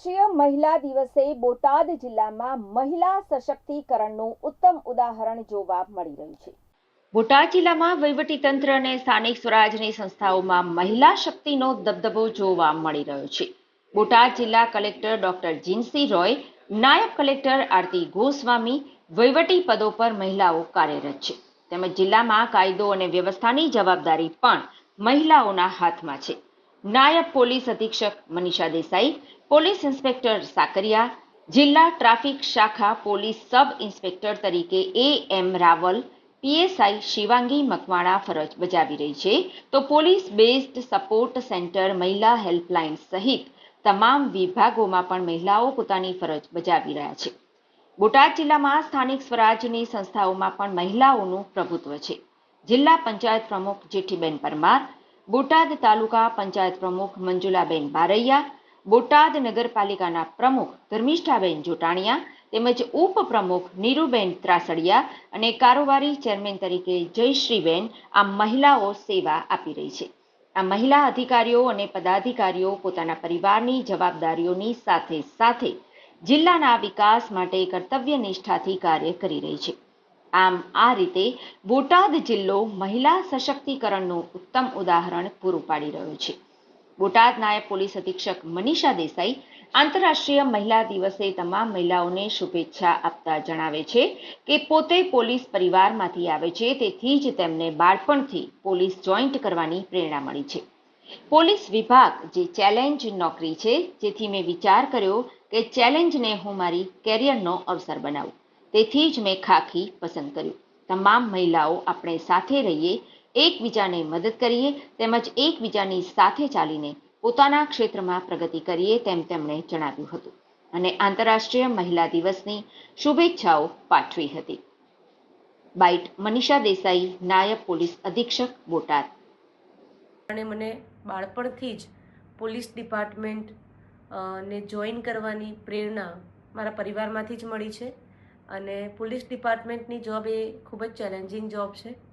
આંતરરાષ્ટ્રીય મહિલા દિવસે બોટાદ જિલ્લામાં મહિલા સશક્તિકરણનું ઉત્તમ ઉદાહરણ જોવા મળી રહ્યું છે. બોટાદ જિલ્લામાં વહીવટીતંત્ર અને સ્થાનિક સ્વરાજની સંસ્થાઓમાં મહિલા શક્તિનો દબદબો જોવા મળી રહ્યો છે. બોટાદ જિલ્લા કલેક્ટર ડોક્ટર જીનસી રોય, નાયબ કલેક્ટર આરતી ગોસ્વામી, વહીવટી પદો પર મહિલાઓ કાર્યરત છે. તેમજ જિલ્લામાં કાયદો અને વ્યવસ્થાની જવાબદારી પણ મહિલાઓના હાથમાં છે. નાયબ પોલીસ અધિક્ષક મનીષા દેસાઈ પોલીસ ઇન્સ્પેક્ટર સાકરિયા, જિલ્લા ટ્રાફિક શાખા પોલીસ સબ ઇન્સ્પેક્ટર તરીકે A M Raval, PSI Shivangi Makwana ફરજ બજાવી રહી છે. તો પોલીસ બેઝડ સપોર્ટ સેન્ટર મહિલા હેલ્પલાઇન સહિત તમામ વિભાગોમાં પણ મહિલાઓ પોતાની ફરજ બજાવી રહ્યા છે. બોટાદ જિલ્લામાં સ્થાનિક સ્વરાજની સંસ્થાઓમાં પણ મહિલાઓનું પ્રભુત્વ છે. જિલ્લા પંચાયત પ્રમુખ જેઠીબેન પરમાર, બોટાદ તાલુકા પંચાયત પ્રમુખ મંજુલાબેન બારૈયા બોટાદ નગરપાલિકાના પ્રમુખ ધર્મિષ્ઠાબેન જોટાણીયા તેમજ ઉપપ્રમુખ નીરુબેન ત્રાસડિયા અને કારોબારી ચેરમેન તરીકે જયશ્રીબેન આ મહિલાઓ સેવા આપી રહી છે. આ મહિલા અધિકારીઓ અને પદાધિકારીઓ પોતાના પરિવારની જવાબદારીઓની સાથે સાથે જિલ્લાના વિકાસ માટે કર્તવ્ય નિષ્ઠાથી કાર્ય કરી રહી છે. આમ આ રીતે બોટાદ જિલ્લો મહિલા સશક્તિકરણનું ઉત્તમ ઉદાહરણ પૂરું પાડી રહ્યો છે. બોટાદ નાયબ પોલીસ અધિક્ષક મનીષા દેસાઈ આંતરરાષ્ટ્રીય મહિલા દિવસે તમામ મહિલાઓને શુભેચ્છા આપતા જણાવે છે કે પોતે પોલીસ પરિવારમાંથી આવે છે, તેથી જ તેમને બાળપણથી પોલીસ જોઈન્ટ કરવાની પ્રેરણા મળી છે. પોલીસ વિભાગ જે ચેલેન્જ નોકરી છે, જેથી મેં વિચાર કર્યો કે ચેલેન્જને હું મારી કેરિયરનો અવસર બનાવું. તેથી જ મેં ખાખી પસંદ કર્યું. તમામ મહિલાઓ આપણે સાથે રહીએ એકબીજાને મદદ કરીએ, તેમજ એકબીજાની સાથે ચાલીને પોતાના ક્ષેત્રમાં પ્રગતિ કરીએ તેમ તેમણે જણાવ્યું હતું. અને આંતરરાષ્ટ્રીય મહિલા દિવસની શુભેચ્છાઓ પાઠવી હતી. બાઇટ મનીષા દેસાઈ, નાયબ પોલીસ અધિક્ષક, બોટાદ. અને મને બાળપણથી જ પોલીસ ડિપાર્ટમેન્ટ ને જોઈન કરવાની પ્રેરણા મારા પરિવારમાંથી જ મળી છે. અને પોલીસ ડિપાર્ટમેન્ટની જોબ એ ખૂબ જ ચેલેન્જિંગ જોબ છે.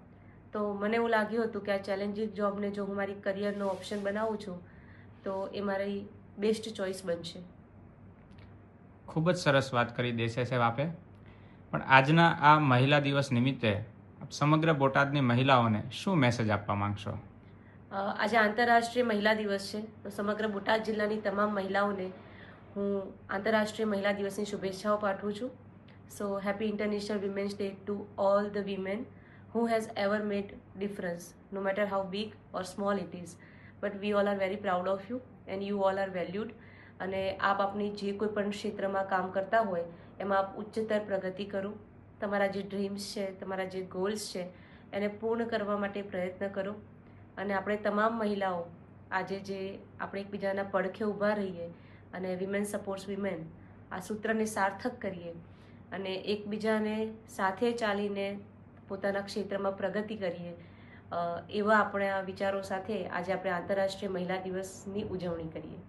તો મને એવું લાગ્યું હતું કે આ ચેલેન્જિંગ જોબને જો હું મારી કરિયરનો ઓપ્શન બનાવું છું તો એ મારી બેસ્ટ ચોઇસ બનશે. ખૂબ જ સરસ વાત કરી દેશે સાહેબ આપે. પણ આજના આ મહિલા દિવસ નિમિત્તે આપ સમગ્ર બોટાદની મહિલાઓને શું મેસેજ આપવા માંગશો? આજે આંતરરાષ્ટ્રીય મહિલા દિવસ છે તો સમગ્ર બોટાદ જિલ્લાની તમામ મહિલાઓને હું આંતરરાષ્ટ્રીય મહિલા દિવસની શુભેચ્છાઓ પાઠવું છું. So happy international women's day to all the women who has ever made difference no matter how big or small it is but we all are very proud of you and you all are valued અને આપ આપની જે કોઈ પણ ક્ષેત્રમાં કામ કરતા હોય, એમાં આપ ઉચ્ચતર પ્રગતિ કરો. તમારા જે ડ્રીમ્સ છે, તમારા જે ગોલ્સ છે, એને પૂર્ણ કરવા માટે પ્રયત્ન કરો. અને આપણે તમામ મહિલાઓ આજે જે આપણે એકબીજાના પડખે ઊભા રહીએ, અને વિમેન સપોર્ટ્સ વિમેન આ સૂત્રને સાર્થક કરીએ. અને એકબીજાને સાથે ચાલીને પોતાના ક્ષેત્રમાં પ્રગતિ કરીએ. એવા આપણા વિચારો સાથે આજે આપણે આંતરરાષ્ટ્રીય મહિલા દિવસની ઉજવણી કરીએ.